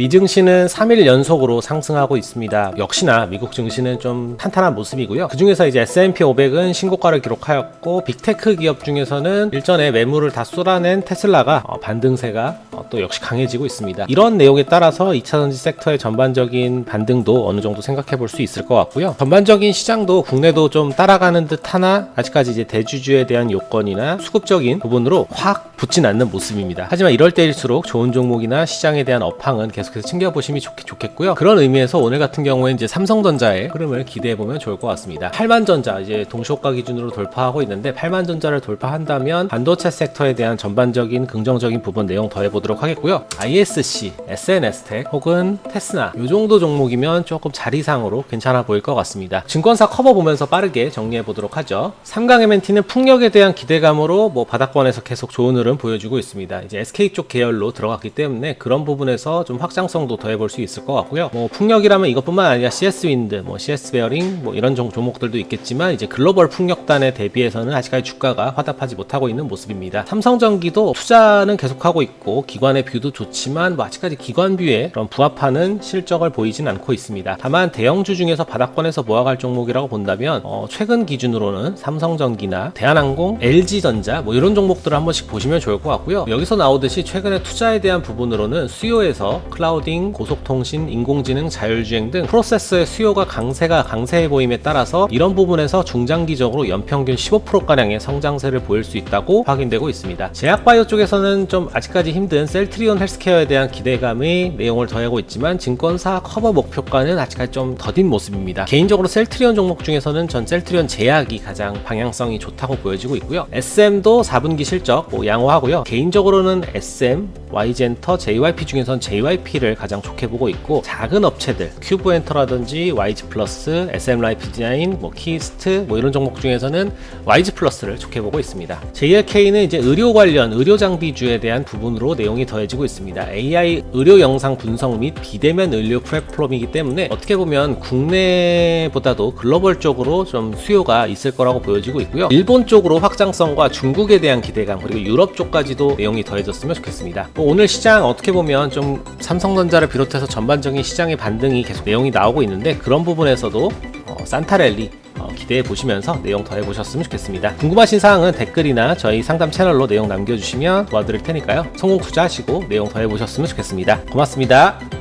미 증시는 3일 연속으로 상승하고 있습니다. 역시나 미국 증시는 좀 탄탄한 모습이고요. 그 중에서 이제 S&P 500은 신고가를 기록하였고 빅테크 기업 중에서는 일전에 매물을 다 쏟아낸 테슬라가 어, 반등세가 어, 또 역시 강해지고 있습니다. 이런 내용에 따라서 2차전지 섹터의 전반적인 반등도 어느 정도 생각해 볼 수 있을 것 같고요. 전반적인 시장도 국내도 좀 따라가는 듯 하나 아직까지 이제 대주주에 대한 요건이나 수급적인 부분으로 확 붙진 않는 모습입니다. 하지만 이럴 때일수록 좋은 종목이나 시장에 대한 업황은 계속해서 챙겨보심이 좋, 좋겠고요. 그런 의미에서 오늘 같은 경우에 이제 삼성전자의 흐름을 기대해 보면 좋을 것 같습니다. 8만전자 이제 동시호가 기준으로 돌파하고 있는데 8만전자를 돌파한다면 반도체 섹터에 대한 전반적인 긍정적인 부분 내용 더해보도록 하겠고요. ISC, SNS텍 혹은 테스나 이 정도 종목이면 조금 자리상으로 괜찮아 보일 것 같습니다. 증권사 커버 보면서 빠르게 정리해 보도록 하죠. 3강 MNT는 풍력에 대한 기대감으로 뭐 바닥권에서 계속 좋은 흐름 보여주고 있습니다. 이제 SK 쪽 계열로 들어갔기 때문에 그런 부분에서 좀 확장성도 더해볼 수 있을 것 같고요. 뭐 풍력이라면 이것뿐만 아니라 CS 윈드, 뭐 CS 베어링 뭐 이런 종, 종목들도 있겠지만 이제 글로벌 풍력단에 대비해서는 아직까지 주가가 화답하지 못하고 있는 모습입니다. 삼성전기도 투자는 계속하고 있고 기 관의 뷰도 좋지만 뭐 아직까지 기관 뷰에 그런 부합하는 실적을 보이진 않고 있습니다. 다만 대형주 중에서 바닥권에서 모아갈 종목이라고 본다면 어, 최근 기준으로는 삼성전기나 대한항공, LG전자 뭐 이런 종목들을 한 번씩 보시면 좋을 것 같고요. 여기서 나오듯이 최근에 투자에 대한 부분으로는 수요에서 클라우딩, 고속통신, 인공지능, 자율주행 등 프로세스의 수요가 강세가 강세해 보임에 따라서 이런 부분에서 중장기적으로 연평균 15%가량의 성장세를 보일 수 있다고 확인되고 있습니다. 제약바이오 쪽에서는 좀 아직까지 힘든 셀트리온 헬스케어에 대한 기대감의 내용을 더하고 있지만 증권사 커버 목표가는 아직까지 좀 더딘 모습입니다. 개인적으로 셀트리온 종목 중에서는 전 셀트리온 제약이 가장 방향성이 좋다고 보여지고 있고요. SM도 4분기 실적 뭐 양호하고요. 개인적으로는 SM, Y젠터, JYP 중에선 JYP를 가장 좋게 보고 있고 작은 업체들 큐브엔터라든지 YG 플러스, SM 라이프 디자인, 뭐 키스트 뭐 이런 종목 중에서는 YG 플러스를 좋게 보고 있습니다. JLK는 이제 의료 관련 의료 장비주에 대한 부분으로 내용이 더해지고 있습니다. AI 의료 영상 분석 및 비대면 의료 플랫폼이기 때문에 어떻게 보면 국내보다도 글로벌적으로 좀 수요가 있을 거라고 보여지고 있고요. 일본 쪽으로 확장성과 중국에 대한 기대감 그리고 유럽 쪽까지도 내용이 더해졌으면 좋겠습니다. 뭐 오늘 시장 어떻게 보면 좀 삼성전자를 비롯해서 전반적인 시장의 반등이 계속 내용이 나오고 있는데 그런 부분에서도 어, 산타랠리 어, 기대해 보시면서 내용 더해 보셨으면 좋겠습니다. 궁금하신 사항은 댓글이나 저희 상담 채널로 내용 남겨주시면 도와드릴 테니까요. 성공 투자하시고 내용 더해 보셨으면 좋겠습니다. 고맙습니다.